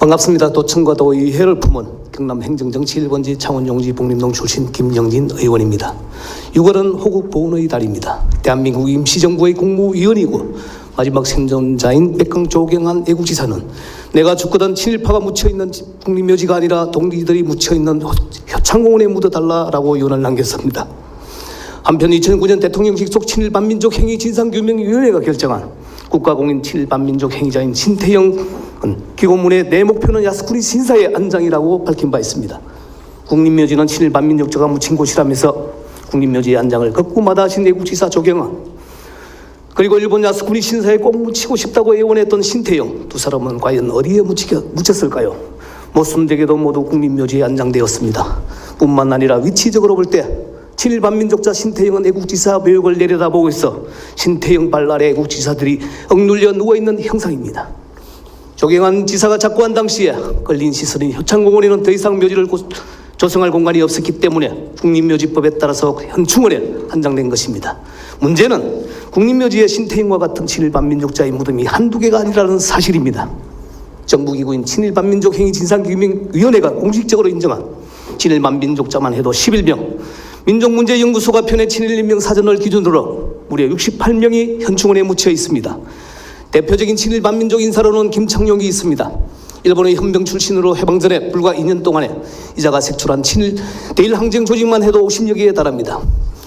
반갑습니다. 도청과 도 의회를 품은 경남 행정정치 1번지 창원용지 복림동 출신 김영진 의원입니다. 6월은 호국 보훈의 달입니다. 대한민국 임시정부의 국무위원이고 마지막 생존자인 백강 조경한 애국지사는 내가 죽거든 친일파가 묻혀있는 국립묘지가 아니라 동리들이 묻혀있는 효창공원에 묻어달라라고 유언을 남겼습니다. 한편 2009년 대통령직 속 친일 반민족 행위 진상규명위원회가 결정한 국가공인 친일반민족 행위자인 신태영은 기고문의 내 목표는 야스쿠니 신사의 안장이라고 밝힌 바 있습니다. 국립묘지는 친일반민족자가 묻힌 곳이라면서 국립묘지의 안장을 거꾸로 마다 하신 애국지사 조경환 그리고 일본 야스쿠니 신사에 꼭 묻히고 싶다고 애원했던 신태영 두 사람은 과연 어디에 묻히겨, 묻혔을까요? 모순되게도 모두 국립묘지에 안장되었습니다. 뿐만 아니라 위치적으로 볼때 친일반민족자 신태영은 애국지사 묘역을 내려다보고 있어 신태영 발 아래 애국지사들이 억눌려 누워있는 형상입니다. 조경환 지사가 작고한 당시에 걸린 시설인 효창공원에는 더 이상 묘지를 고- 조성할 공간이 없었기 때문에 국립묘지법에 따라서 현충원에 한장된 것입니다. 문제는 국립묘지에 신태영과 같은 친일반민족자의 무덤이 한두 개가 아니라는 사실입니다. 정부기구인 친일반민족 행위 진상규명위원회가 공식적으로 인정한 친일반민족자만 해도 11명, 민족문제연구소가 펴낸 친일인명 사전을 기준으로 무려 68명이 현충원에 묻혀 있습니다. 대표적인 친일 반민족 인사로는 김창룡이 있습니다. 일본의 현병 출신으로 해방 전에 불과 2년 동안에 이자가 색출한 친일 대일 항쟁 조직만 해도 50여 개에 달합니다.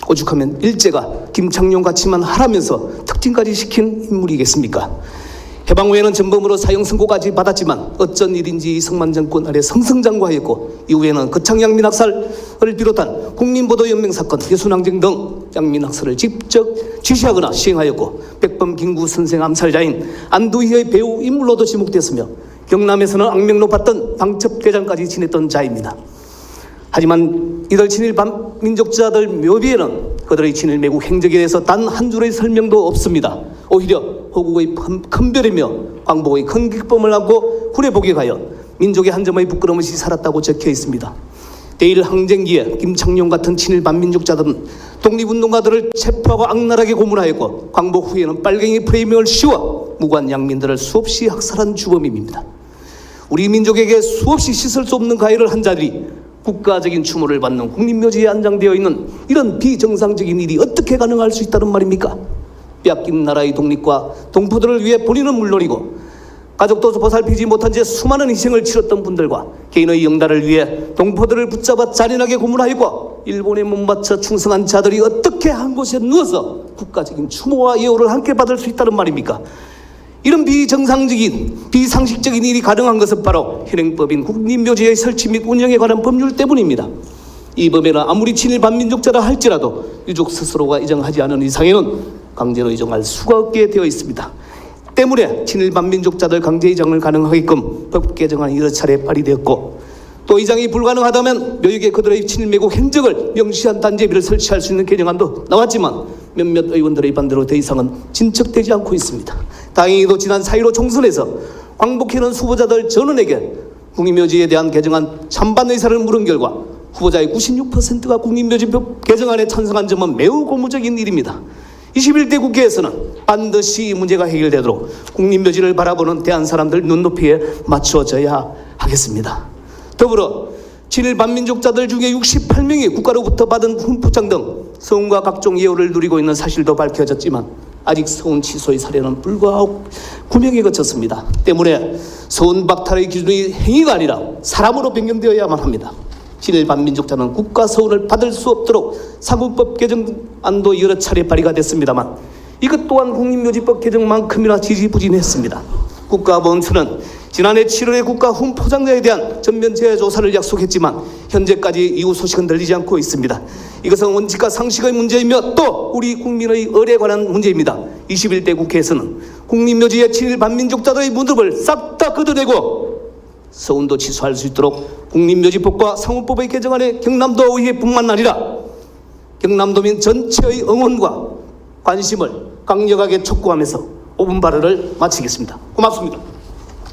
오죽하면 일제가 김창룡 같이만 하라면서 특징까지 시킨 인물이겠습니까? 해방 후에는 전범으로 사형 선고까지 받았지만 어쩐 일인지 이승만 정권 아래 성성장구하였고 이후에는 거창 양민 학살을 비롯한 국민보도연맹 사건, 예순항쟁 등 양민 학살을 직접 지시하거나 시행하였고 백범 김구 선생 암살자인 안두희의 배우 인물로도 지목됐으며 경남에서는 악명 높았던 방첩대장까지 지냈던 자입니다. 하지만 이들 친일 반 민족자들 묘비에는 그들의 친일 매국 행적에 대해서 단 한 줄의 설명도 없습니다. 오히려 호국의 큰- 큰별이며 광복의 큰 기쁨을 안고 군에 복역하여 민족의 한 점의 부끄럼 없이 살았다고 적혀 있습니다. 대일 항쟁기에 김창룡 같은 친일 반민족자들은 독립운동가들을 체포하고 악랄하게 고문하였고 광복 후에는 빨갱이 프레이밍을 씌워 무관 양민들을 수없이 학살한 주범입니다. 우리 민족에게 수없이 씻을 수 없는 가해를 한 자들이 국가적인 추모를 받는 국립묘지에 안장되어 있는 이런 비정상적인 일이 어떻게 가능할 수 있다는 말입니까? 빼앗긴 나라의 독립과 동포들을 위해 본인은 물론이고 가족도 보살피지 못한 채 수많은 희생을 치렀던 분들과 개인의 영달을 위해 동포들을 붙잡아 잔인하게 고문하였고 일본에 못 맞춰 충성한 자들이 어떻게 한 곳에 누워서 국가적인 추모와 예우를 함께 받을 수 있다는 말입니까? 이런 비정상적인 비상식적인 일이 가능한 것은 바로 현행법인 국립묘지의 설치 및 운영에 관한 법률 때문입니다. 이 법에는 아무리 친일 반민족자라 할지라도 유족 스스로가 이정하지 않은 이상에는 강제로 이정할 수가 없게 되어 있습니다. 때문에 친일 반민족자들 강제 이정을 가능하게끔 법 개정안이 여러 차례 발의되었고 또 이장이 불가능하다면 묘역에 그들의 친일 매국 행적을 명시한 단죄비를 설치할 수 있는 개정안도 나왔지만 몇몇 의원들의 반대로 더 이상은 진척되지 않고 있습니다. 다행히도 지난 4.15 총선에서 광복해는 후보자들 전원에게 국립묘지에 대한 개정안 찬반 의사를 물은 결과 후보자의 96%가 국립묘지법 개정안에 찬성한 점은 매우 고무적인 일입니다. 21대 국회에서는 반드시 이 문제가 해결되도록 국립묘지를 바라보는 대한 사람들 눈높이에 맞춰져야 하겠습니다. 더불어 친일 반민족자들 중에 68명이 국가로부터 받은 훈포장 등 서운과 각종 예우를 누리고 있는 사실도 밝혀졌지만 아직 서운 취소의 사례는 불과 9명에 그쳤습니다. 때문에 서운 박탈의 기준이 행위가 아니라 사람으로 변경되어야만 합니다. 친일 반민족자는 국가 서운을 받을 수 없도록 사무법 개정안도 여러 차례 발의가 됐습니다만 이것 또한 국립묘지법 개정만큼이나 지지부진했습니다. 국가보훈처는 지난해 7월에 국가 훈포장자에 대한 전면 재해 조사를 약속했지만 현재까지 이후 소식은 들리지 않고 있습니다. 이것은 원칙과 상식의 문제이며 또 우리 국민의 의례에 관한 문제입니다. 21대 국회에서는 국립묘지의 친일 반민족자들의 무덤을 싹 다 걷어내고 서운도 취소할 수 있도록 국립묘지법과 상호법의 개정안에 경남도 의회뿐만 아니라 경남도민 전체의 응원과 관심을 강력하게 촉구하면서 5분 발언을 마치겠습니다. 고맙습니다.